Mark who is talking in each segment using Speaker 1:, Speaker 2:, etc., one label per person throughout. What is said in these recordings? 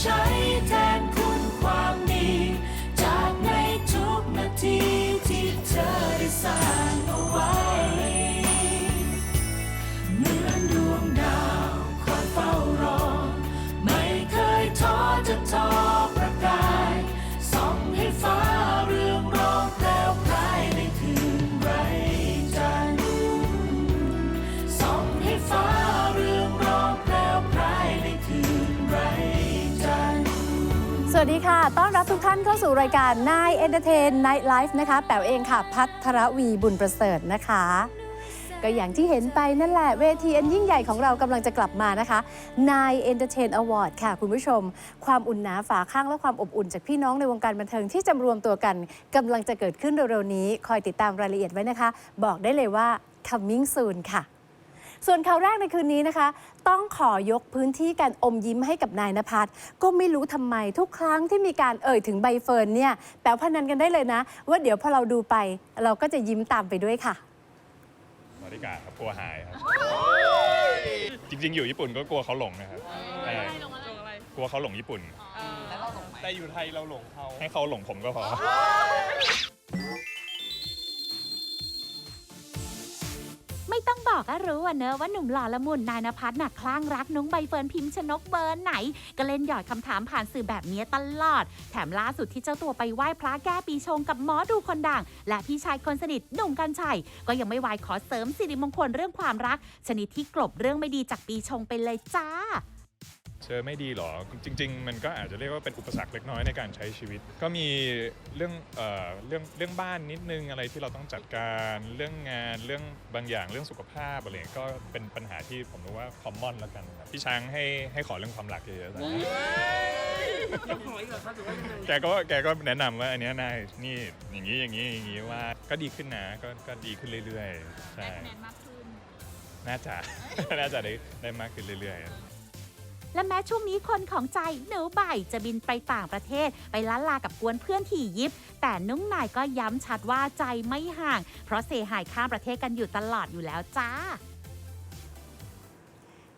Speaker 1: ใช้แท วัสดีค่ะ
Speaker 2: ต้อนรับทุกท่านเข้าสู่รายการนายเอนเตอร์เทนไนท์ไลฟ์นะคะ แป๋วเองค่ะ พัทรวีบุญประเสริฐนะคะ ก็อย่างที่เห็นไปนั่นแหละเวทีอันยิ่งใหญ่ของเรากำลังจะกลับมานะคะนายเอนเตอร์เทนอวอร์ดค่ะ คุณผู้ชม ความอุ่นหนาฝาข้างและความอบอุ่นจากพี่น้องในวงการบันเทิงที่จะรวมตัวกันกำลังจะเกิดขึ้นเร็วๆนี้ คอยติดตามรายละเอียดไว้นะคะ บอกได้เลยว่า coming soon ค่ะ ส่วนข่าวแรกในคืนนี้นะคะ ต้องขอยกพื้นที่การอมยิ้มให้กับนายนภัสก็ไม่รู้ทำไมทุกครั้งที่มีการเอ่ยถึงใบเฟิร์นเนี่ยแปลพนันกันได้เลยนะ ว่าเดี๋ยวพอเราดูไป เราก็จะยิ้มตามไปด้วยค่ะ
Speaker 3: บริการครับกลัวหายครับ จริง ๆ อยู่ญี่ปุ่นก็กลัวเขาหลงนะครับใช่กลัวเขาหลงญี่ปุ่น
Speaker 4: แต่อยู่ไทยเราหลงเขา
Speaker 3: ให้เขาหลงผมก็พอ
Speaker 5: ไม่ต้องบอกก็รู้ว่าเนอะว่าหนุ่มหล่อละมุนนายนภัสนักคลั่งรักน้องใบเฟิร์นพิมพ์ชนกเบอร์ไหน ก็เล่นหยอดคำถามผ่านสื่อแบบนี้ตลอด แถมล่าสุดที่เจ้าตัวไปไหว้พระแก้ปีชงกับหมอดูคนดัง และพี่ชายคนสนิทหนุ่มกันชัยก็ยังไม่วายขอเสริมสิริมงคลเรื่องความรัก ชนิดที่กลบเรื่องไม่ดีจากปีชงไปเลยจ้า
Speaker 3: เจอไม่ดีหรอ จริง ๆ มันก็อาจจะเรียกว่าเป็นอุปสรรคเล็กน้อยในการใช้ชีวิต ก็มีเรื่องเอ่อเรื่องเรื่องบ้านนิดนึงอะไรที่เราต้องจัดการเรื่องงานเรื่องบางอย่างเรื่องสุขภาพอะไรอย่างเงี้ยก็เป็นปัญหาที่ผมรู้ว่าคอมมอนแล้วกันครับพี่ช้างให้ให้ขอเรื่องความรักเยอะๆตอนนี้
Speaker 4: ยังขออีกเหรอครับหรือว่ายังไง
Speaker 3: แกก็แกก็แนะนำว่าอันเนี้ยนายนี่อย่างนี้อย่างนี้อย่างนี้ว่าก็ดีขึ้นนะก็ก็ดีขึ้นเรื่อยๆใช่น่าจะน่าจะได้ได้มากขึ้นเรื่อยๆ
Speaker 5: และแม้ช่วงนี้คนของใจหนูใบจะบินไปต่างประเทศ ไปล้านลากับกวนเพื่อนที่ยิปแต่นุ้งนายก็ย้ำชัดว่าใจไม่ห่าง เพราะเซหายข้ามประเทศกันอยู่ตลอดอยู่แล้วจ้า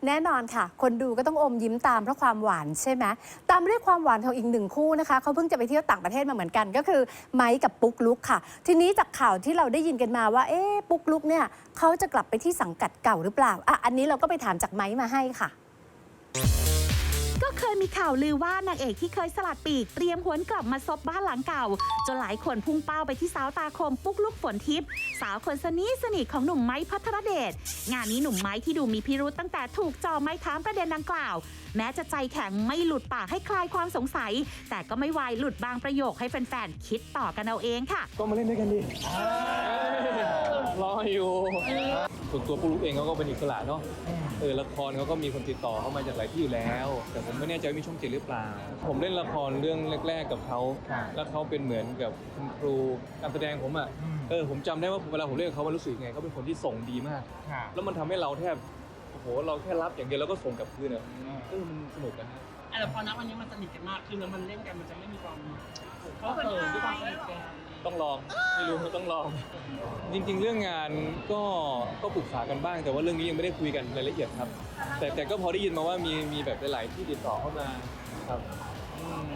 Speaker 2: แน่นอนค่ะ คนดูก็ต้องอมยิ้มตามเพราะความหวานใช่ไหมตามด้วยความหวานของอีกหนึ่งคู่นะคะเขาเพิ่งจะไปเที่ยวต่างประเทศมาเหมือนกัน ก็คือไม้กับปุ๊กลุกค่ะ ทีนี้จากข่าวที่เราได้ยินกันมาว่า เอ๊ะปุ๊กลุกเนี่ยเขาจะกลับไปที่สังกัดเก่าหรือเปล่าอะอันนี้เราก็ไปถามจากไม้มาให้ค่ะ
Speaker 5: เคยมีข่าวลือว่านางเอกที่เคยสลัดปีกเตรียมหวนกลับมาซบบ้านหลังเก่า จนหลายคนพุ่งเป้าไปที่สาวตาคมปุ๊กลุกฝนทิพย์สาวคนสนิทสนิทของหนุ่มไม้พัทรเดชงานนี้หนุ่มไม้ที่ดูมีพิรุษตั้งแต่ถูกจ่อไม้ถามประเด็นดังกล่าว แม้จะใจแข็งไม่หลุดปากให้คลายความสงสัย แต่ก็ไม่ไวายหลุดบางประโยคให้แฟนๆคิดต่อกันเอาเองค่ะ
Speaker 4: ก็มาเล่นด้วยกันดิ รออยู่ส่วนตัวปุ๊กลุกเองเขาก็เป็นอิสระเนาะเออละครเขาก็มีคนติดต่อเข้ามาจากหลายที่อยู่แล้ว แต่ผมไม่แน่ใจว่ามีช่องเจ็ดหรือเปล่า ผมเล่นละครเรื่องแรก ๆ กับเขาแล้วเขาเป็นเหมือนกับคุณครูการแสดงผมอะเออผมจำได้ว่าเวลาผมเล่นกับเขามันรู้สึกยังไงเขาเป็นคนที่ส่งดีมาก แล้วมันทำให้เราแทบโอ้โหเราแค่รับอย่างเดียวแล้วก็ส่งกลับคืนอะเออมันสนุกนะฮะ
Speaker 6: อะ แต่พอนับวันนี้มันสนิทกันมากขึ้นแล้วมันเล่นกันมันจะไม่มีความเขาเขินด้วยความสนิทกัน
Speaker 4: ต้องลองไม่รู้ต้องลอง จริง ๆ เรื่องงานก็ก็ปรึกษากันบ้าง แต่ว่าเรื่องนี้ยังไม่ได้คุยกันรายละเอียดครับ แต่แต่ก็พอได้ยินมาว่ามีมีแบบหลายๆที่ติดต่อเข้ามาครับอืม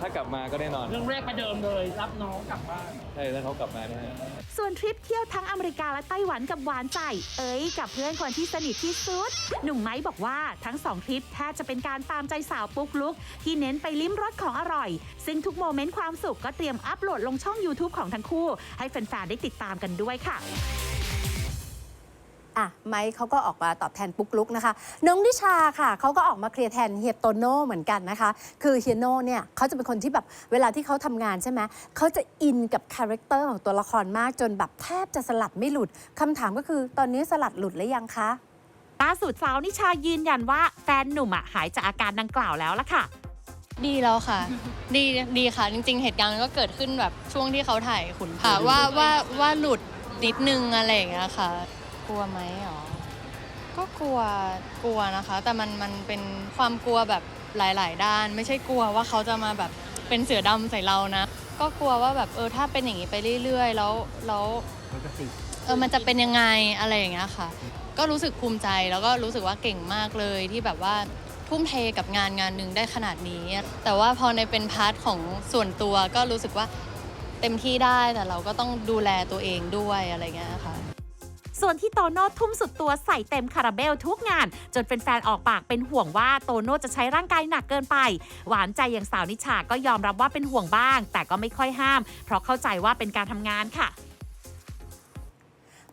Speaker 4: ถ้ากลับมาก็แน่นอน
Speaker 6: เรื่องแรกประเดิมเลยรับน้องกลับบ้าน
Speaker 4: ใช่แล้วเขากลับมานะฮะ
Speaker 5: ส่วนทริปเที่ยวทั้งอเมริกาและไต้หวันกับหวานใจ เอ้ย กับเพื่อนคนที่สนิทที่สุด หนุ่มไม้บอกว่าทั้งสองทริปแทบจะเป็นการตามใจสาวปุ๊กลุก ที่เน้นไปลิ้มรสของอร่อย ซึ่งทุกโมเมนต์ความสุขก็เตรียมอัปโหลดลงช่อง YouTube ของทั้งคู่ ให้แฟนๆได้ติดตามกันด้วยค่ะ
Speaker 2: อะไมค์เขาก็ออกมาตอบแทนปุ๊กลุกนะคะ น้องนิชาค่ะเขาก็ออกมาเคลียร์แทนเฮียโตโน่เหมือนกันนะคะ คือเฮียโน่เนี่ยเขาจะเป็นคนที่แบบเวลาที่เขาทำงานใช่ไหมเขาจะอินกับคาแรคเตอร์ของตัวละครมากจนแบบแทบจะสลัดไม่หลุดคำถามก็คือตอนนี้สลัดหลุดหรือยังคะ
Speaker 5: ล่าสุดสาวนิชายืนยันว่าแฟนหนุ่มอะหายจากอาการดังกล่าวแล้วล่ะค่ะ
Speaker 7: ดีแล้วค่ะ ดีดีค่ะ จริง ๆ เหตุการณ์มันก็เกิดขึ้นแบบช่วงที่เขาถ่ายขุนพาว่าว่าว่าหลุดนิดนึงอะไรอย่างเงี้ยค่ะ กลัวไหมหรอ ก็กลัวกลัวนะคะ แต่มันมันเป็นความกลัวแบบหลาย ๆ ด้าน ไม่ใช่กลัวว่าเขาจะมาแบบเป็นเสือดำใส่เรานะ ก็กลัวว่าแบบเออถ้าเป็นอย่างนี้ไปเรื่อย ๆ แล้วแล้วเออมันจะเป็นยังไงอะไรอย่างเงี้ยค่ะ ก็รู้สึกภูมิใจแล้วก็รู้สึกว่าเก่งมากเลยที่แบบว่าทุ่มเทกับงานงานหนึ่งได้ขนาดนี้ แต่ว่าพอในเป็นพาร์ทของส่วนตัวก็รู้สึกว่าเต็มที่ได้แต่เราก็ต้องดูแลตัวเองด้วยอะไรเงี้ยค่ะ
Speaker 5: ส่วนที่โตโน่ทุ่มสุดตัวใส่เต็มคาราเบลทุกงาน จนแฟนๆออกปากเป็นห่วงว่าโตโน่จะใช้ร่างกายหนักเกินไป หวานใจอย่างสาวนิชาก็ยอมรับว่าเป็นห่วงบ้าง แต่ก็ไม่ค่อยห้าม เพราะเข้าใจว่าเป็นการทำงานค่ะ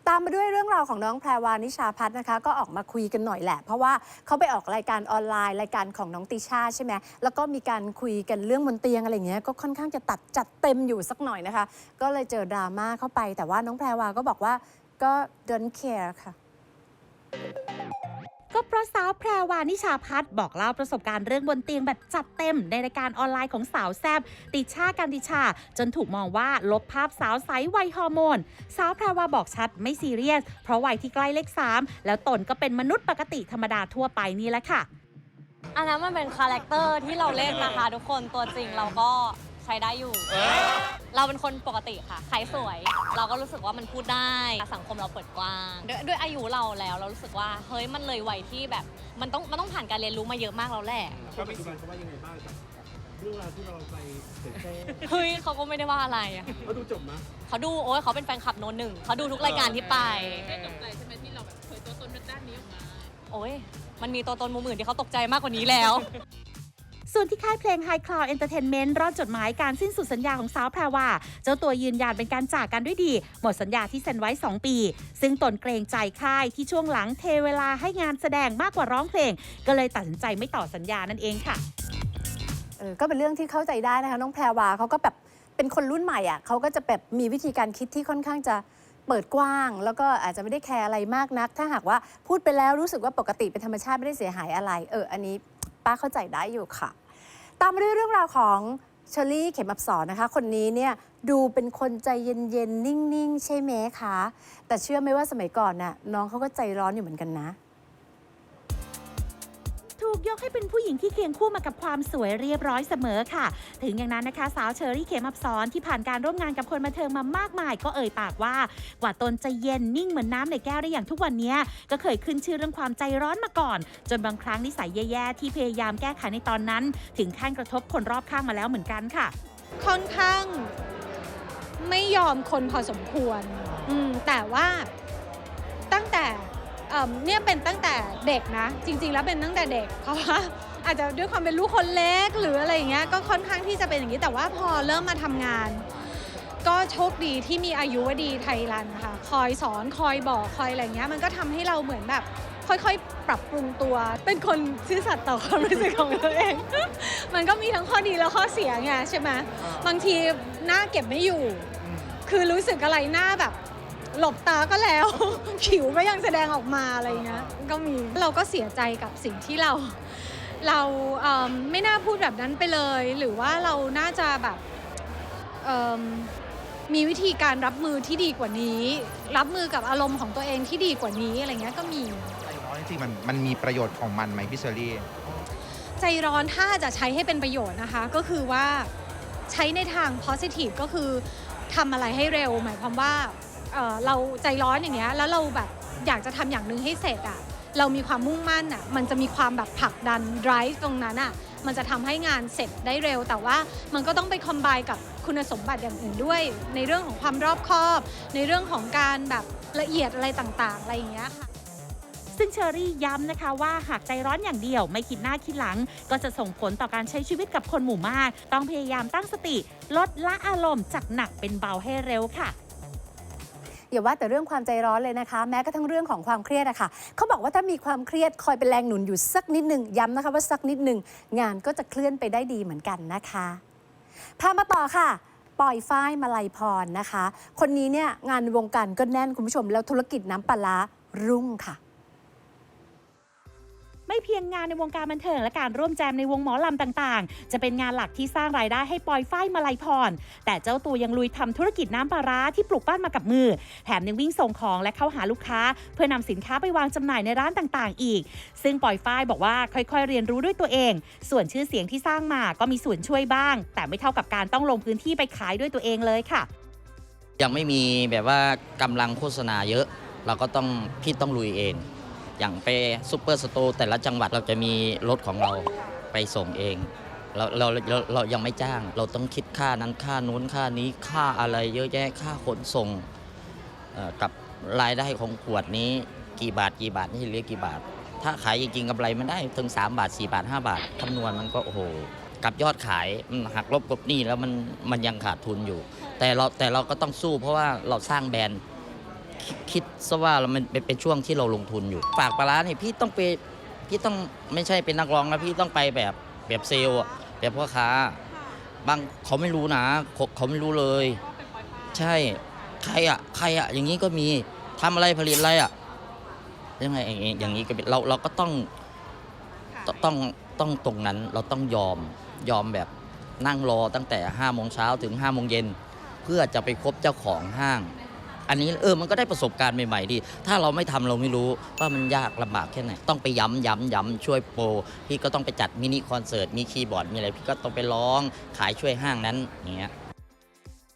Speaker 2: ตามมาด้วยเรื่องราวของน้องแพรวานิชาพัฒน์นะคะ ก็ออกมาคุยกันหน่อยแหละ เพราะว่าเขาไปออกรายการออนไลน์รายการของน้องติชาใช่ไหมแล้วก็มีการคุยกันเรื่องบนเตียงอะไรเงี้ยก็ค่อนข้างจะตัดจัดเต็มอยู่สักหน่อยนะคะ ก็เลยเจอดราม่าเข้าไป แต่ว่าน้องแพรวาก็บอกว่า ก็ don't care ค่ะ
Speaker 5: ก็เพราะสาวแพรวานิชาพัฒน์บอกเล่าประสบการณ์เรื่องบนเตียงแบบจัดเต็ม ในรายการออนไลน์ของสาวแซบติชากันติชา จนถูกมองว่าลบภาพสาวใสวัยฮอร์โมน สาวแพรวาบอกชัดไม่ซีเรียส เพราะวัยที่ใกล้เลขสามแล้วตนก็เป็นมนุษย์ปกติธรรมดาทั่วไปนี่แหละค่ะ
Speaker 8: อันนั้นมันเป็นคาแรคเตอร์ที่เราเล่นนะคะทุกคนตัวจริงเราก็ใช้ได้อยู่ เราเป็นคนปกติค่ะใครสวย เราก็รู้สึกว่ามันพูดได้สังคมเราเปิดกว้างด้วยด้วยอายุเราแล้ว เรารู้สึกว่าเฮ้ยมันเลยวัยที่แบบมันต้องมันต้องผ่านการเรียนรู้มาเยอะมากแล้วแหละ
Speaker 6: เขาปัจจุบันเขาว่ายังไงบ้างกับเรื่องราวที่เราไปเผยแพร่
Speaker 8: เฮ้ยเขาก็ไม่ได้ว่าอะไรอะ
Speaker 6: เขาดูจบมั้ย
Speaker 8: เขาดูโอ้ยเขาเป็นแฟนคลับโนนหนึ่งเขาดูทุกรายการที่ไป
Speaker 9: ตกใจใช่ไหมที่เราแบบเผยตัวตนเป็นด้านนี้ออกมา
Speaker 8: โอ้ยมันมีตัวตนมุมอื่นที่เขาตกใจมากกว่านี้แล้ว
Speaker 5: ส่วนที่ค่ายเพลง High Cloud Entertainment รอดจดหมายการสิ้นสุดสัญญาของสาวแพรวาเจ้าตัวยืนยันเป็นการจากกันด้วยดี หมดสัญญาที่เซ็นไว้ 2 ปี ซึ่งตนเกรงใจค่ายที่ช่วงหลังเทเวลาให้งานแสดงมากกว่าร้องเพลง ก็เลยตัดสินใจไม่ต่อสัญญานั่นเองค่ะ
Speaker 2: เออก็เป็นเรื่องที่เข้าใจได้นะคะน้องแพรวาเขาก็แบบเป็นคนรุ่นใหม่อะเขาก็จะแบบมีวิธีการคิดที่ค่อนข้างจะเปิดกว้าง แล้วก็อาจจะไม่ได้แคร์อะไรมากนัก ถ้าหากว่าพูดไปแล้วรู้สึกว่าปกติเป็นธรรมชาติไม่ได้เสียหายอะไร เออ อันนี้ป้าเข้าใจได้อยู่ค่ะ ตามมาด้วยเรื่องราวของเชอรี่เข็มอับสอนนะคะ คนนี้เนี่ยดูเป็นคนใจเย็นๆ นิ่งๆ ใช่ไหมคะ แต่เชื่อไหมว่าสมัยก่อนน่ะน้องเขาก็ใจร้อนอยู่เหมือนกันนะ
Speaker 5: ถูกยกให้เป็นผู้หญิงที่เคียงคู่มากับความสวยเรียบร้อยเสมอค่ะ ถึงอย่างนั้นนะคะ สาวเชอรี่เขมอับสอนที่ผ่านการร่วมงานกับคนบันเทิงมามากมาย ก็เอ่ยปากว่ากว่าตนจะเย็นนิ่งเหมือนน้ำในแก้วได้อย่างทุกวันนี้ก็เคยขึ้นชื่อเรื่องความใจร้อนมาก่อน จนบางครั้งนิสัยแย่ๆที่พยายามแก้ไขในตอนนั้น ถึงขั้นกระทบคนรอบข้างมาแล้วเหมือนกันค่ะ
Speaker 10: ค่อนข้างไม่ยอมคนพอสมควร อืมแต่ว่าตั้งแต่ เอิ่มเนี่ยเป็นตั้งแต่เด็กนะ จริง ๆ แล้วเป็นตั้งแต่เด็ก เพราะว่าอาจจะด้วยความเป็นลูกคนเล็กหรืออะไรอย่างเงี้ยก็ค่อนข้างที่จะเป็นอย่างนี้แต่ว่าพอเริ่มมาทำงาน ก็โชคดีที่มีอายุวดีไทยรันค่ะ คอยสอนคอยบอกคอยอะไรอย่างเงี้ยมันก็ทำให้เราเหมือนแบบ ค่อยๆ ปรับปรุงตัว เป็นคนซื่อสัตย์ต่อความรู้สึกของตัวเอง มันก็มีทั้งข้อดีและข้อเสียไงใช่ไหมบางทีหน้าเก็บไม่อยู่ คือรู้สึกอะไรหน้าแบบ หลบตาก็แล้วผิวก็ยังแสดงออกมาอะไรเงี้ยก็มีเราก็เสียใจกับสิ่งที่เรา เราเอิ่มไม่น่าพูดแบบนั้นไปเลย หรือว่าเราน่าจะแบบเอิ่มมีวิธีการรับมือที่ดีกว่านี้ รับมือกับอารมณ์ของตัวเองที่ดีกว่านี้อะไรเงี้ยก็มี
Speaker 11: ใจร้อนจริงๆมันมันมีประโยชน์ของมันไหมพี่เชอรี่
Speaker 10: ใจร้อนถ้าจะใช้ให้เป็นประโยชน์นะคะ ก็คือว่าใช้ในทาง positive ก็คือทำอะไรให้เร็ว หมายความว่า เอ่อเราใจร้อนอย่างเงี้ยแล้วเราแบบอยากจะทำอย่างหนึ่งให้เสร็จอะเรามีความมุ่งมั่นอะมันจะมีความแบบผลักดัน drive ตรงนั้นอะมันจะทำให้งานเสร็จได้เร็ว แต่ว่ามันก็ต้องไปคอมไบกับคุณสมบัติอย่างอื่นด้วย ในเรื่องของความรอบคอบ ในเรื่องของการแบบละเอียดอะไรต่างๆ อะไรอย่างเงี้ยค่ะ
Speaker 5: ซึ่งเชอรี่ย้ำนะคะว่าหากใจร้อนอย่างเดียวไม่คิดหน้าคิดหลัง ก็จะส่งผลต่อการใช้ชีวิตกับคนหมู่มาก ต้องพยายามตั้งสติ ลดละอารมณ์จากหนักเป็นเบาให้เร็วค่ะ
Speaker 2: อย่าว่าแต่เรื่องความใจร้อนเลยนะคะ แม้กระทั่งเรื่องของความเครียดอะค่ะเขาบอกว่าถ้ามีความเครียดคอยเป็นแรงหนุนอยู่สักนิดหนึ่งย้ำนะคะว่าสักนิดหนึ่งงานก็จะเคลื่อนไปได้ดีเหมือนกันนะคะพามาต่อค่ะปล่อยฝ้ายมาลัยพรนะคะ คนนี้เนี่ยงานวงการก็แน่นคุณผู้ชมแล้วธุรกิจน้ำปลารุ่งค่ะ
Speaker 5: ไม่เพียงงานในวงการบันเทิงและการร่วมแจมในวงหมอลำต่างๆ จะเป็นงานหลักที่สร้างรายได้ให้ปอยฝ้ายมาลัยพร แต่เจ้าตัวยังลุยทำธุรกิจน้ำปลาร้าที่ปลูกปั้นมากับมือ แถมยังวิ่งส่งของและเข้าหาลูกค้า เพื่อนำสินค้าไปวางจำหน่ายในร้านต่างๆ อีก ซึ่งปอยฝ้ายบอกว่าค่อยๆ เรียนรู้ด้วยตัวเอง ส่วนชื่อเสียงที่สร้างมาก็มีส่วนช่วยบ้าง แต่ไม่เท่ากับการต้องลงพื้นที่ไปขายด้วยตัวเองเลยค่ะ
Speaker 12: ยังไม่มีแบบว่ากำลังโฆษณาเยอะ เราก็ต้องพี่ต้องลุยเอง อย่างไปซูเปอร์สโตร์แต่ละจังหวัดเราจะมีรถของเราไปส่งเอง เราเราเราเรายังไม่จ้าง เราต้องคิดค่านั้นค่านู้นค่านี้ค่าอะไรเยอะแยะค่าขนส่งกับรายได้ของขวดนี้กี่บาทกี่บาทนี่เหลือกี่บาท ถ้าขายจริงๆกำไรมันได้ถึง 3 บาท 4 บาท 5 บาทคำนวณมันก็โอ้โหกับยอดขายมันหักลบกบหนี้แล้วมันมันยังขาดทุนอยู่ แต่เราแต่เราก็ต้องสู้เพราะว่าเราสร้างแบรนด์ คิดซะว่าเรามันเป็นเป็นช่วงที่เราลงทุนอยู่ ฝากปลาร้าเนี่ยพี่ต้องไปพี่ต้องไม่ใช่เป็นนักร้องนะพี่ต้องไปแบบแบบเซลล์อะแบบพ่อค้า บางเขาไม่รู้นะเขาเขาไม่รู้เลย ใช่ใครอะใครอะอย่างนี้ก็มีทำอะไรผลิตอะไรอะยังไงอย่างงี้อย่างนี้ก็เป็นเราเราก็ต้องต้องต้องตรงนั้นเราต้องยอมยอมแบบนั่งรอตั้งแต่5้าโมงเช้าถึง5้าโมงเย็นเพื่อจะไปพบเจ้าของห้าง อันนี้เออมันก็ได้ประสบการณ์ใหม่ๆดี ถ้าเราไม่ทำเราไม่รู้ว่ามันยากลำบากแค่ไหน ต้องไปย้ำย้ำย้ำช่วยโปรพี่ก็ต้องไปจัดมินิคอนเสิร์ตมีคีย์บอร์ดมีอะไรพี่ก็ต้องไปร้องขายช่วยห้างนั้นอย่างเงี้ย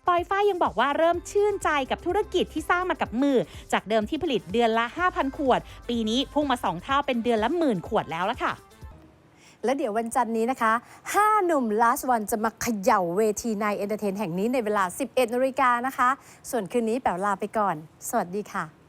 Speaker 5: ปอยฝ้ายยังบอกว่าเริ่มชื่นใจกับธุรกิจที่สร้างมากับมือ จากเดิมที่ผลิตเดือนละ 5,000 ขวด ปีนี้พุ่งมา 2 เท่าเป็นเดือนละหมื่นขวดแล้วละค่ะ
Speaker 2: และเดี๋ยววันจันนี้นะคะ 5 หนุ่ม last one จะมาเขย่าเวทีในเอนเตอร์เทนแห่งนี้ในเวลา 11นาฬิกานะคะ ส่วนคืนนี้แป๋วลาไปก่อน สวัสดีค่ะ